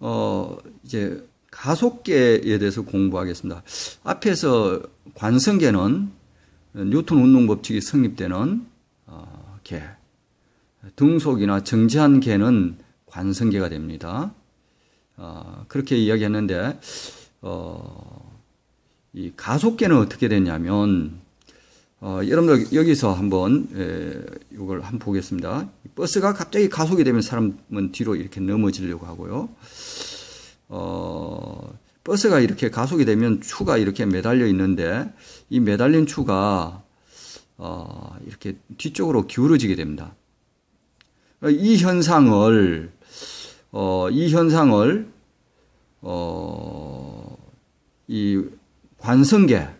어, 이제 가속계에 대해서 공부하겠습니다. 앞에서 관성계는 뉴턴 운동 법칙이 성립되는 어, 계, 등속이나 정지한 계는 관성계가 됩니다. 어, 그렇게 이야기했는데 어, 이 가속계는 어떻게 되냐면 어, 여러분들 여기서 한번 에, 이걸 한번 보겠습니다. 버스가 갑자기 가속이 되면 사람은 뒤로 이렇게 넘어지려고 하고요. 어, 버스가 이렇게 가속이 되면 추가 이렇게 매달려 있는데 이 매달린 추가 어, 이렇게 뒤쪽으로 기울어지게 됩니다. 이 현상을 어, 이 현상을 어, 이 관성계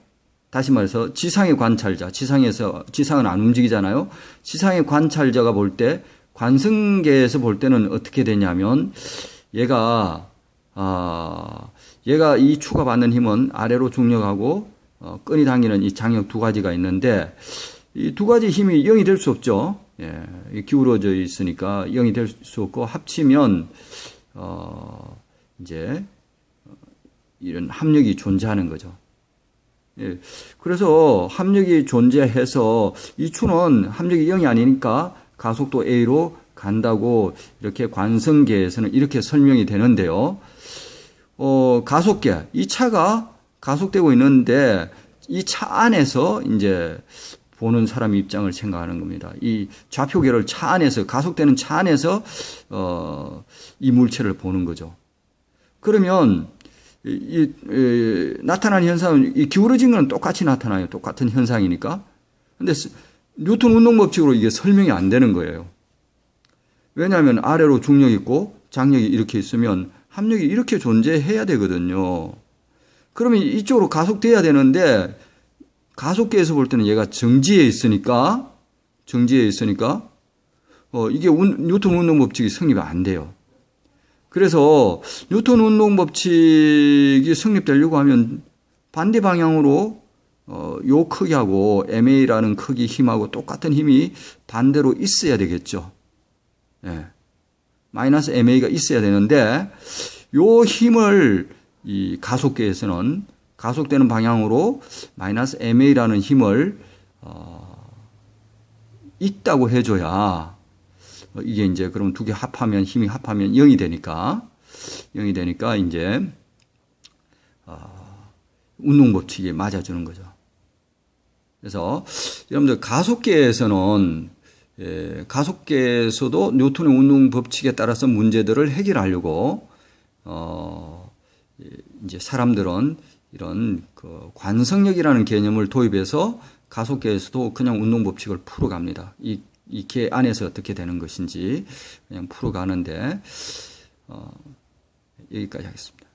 다시 말해서 지상의 관찰자, 지상에서 지상은 안 움직이잖아요. 지상의 관찰자가 볼 때 관성계에서 볼 때는 어떻게 되냐면 얘가 아 얘가 이 추가 받는 힘은 아래로 중력하고 어, 끈이 당기는 이 장력 두 가지가 있는데 이 두 가지 힘이 0이 될 수 없죠. 예, 기울어져 있으니까 0이 될 수 없고 합치면 어 이제 이런 합력이 존재하는 거죠. 예. 그래서 합력이 존재해서 이 추는 합력이 0이 아니니까 가속도 A로 간다고 이렇게 관성계에서는 이렇게 설명이 되는데요. 어, 가속계, 이 차가 가속되고 있는데 이 차 안에서 이제 보는 사람 입장을 생각하는 겁니다. 이 좌표계를 차 안에서, 가속되는 차 안에서, 어, 이 물체를 보는 거죠. 그러면 이, 이, 이 나타나는 현상은 이 기울어진 건 똑같이 나타나요. 똑같은 현상이니까. 근데 뉴턴 운동 법칙으로 이게 설명이 안 되는 거예요. 왜냐하면 아래로 중력 있고 장력이 이렇게 있으면 합력이 이렇게 존재해야 되거든요. 그러면 이쪽으로 가속돼야 되는데 가속계에서 볼 때는 얘가 정지에 있으니까 정지에 있으니까 어 이게 운, 뉴턴 운동 법칙이 성립이 안 돼요. 그래서 뉴턴 운동 법칙이 성립되려고 하면 반대 방향으로 어, 요 크기하고 MA라는 크기 힘하고 똑같은 힘이 반대로 있어야 되겠죠. 예. 마이너스 MA가 있어야 되는데 요 힘을 이 가속계에서는 가속되는 방향으로 마이너스 MA라는 힘을 어, 있다고 해줘야 어, 이게 이제 그럼 두 개 합하면 힘이 합하면 0이 되니까 0이 되니까 이제 어, 운동 법칙이 맞아주는 거죠. 그래서 여러분들 가속계에서는 예, 가속계에서도 뉴턴의 운동 법칙에 따라서 문제들을 해결하려고 어, 예, 이제 사람들은 이런 그 관성력이라는 개념을 도입해서 가속계에서도 그냥 운동 법칙을 풀어갑니다. 이 이게 안에서 어떻게 되는 것인지 그냥 풀어가는데 어, 여기까지 하겠습니다.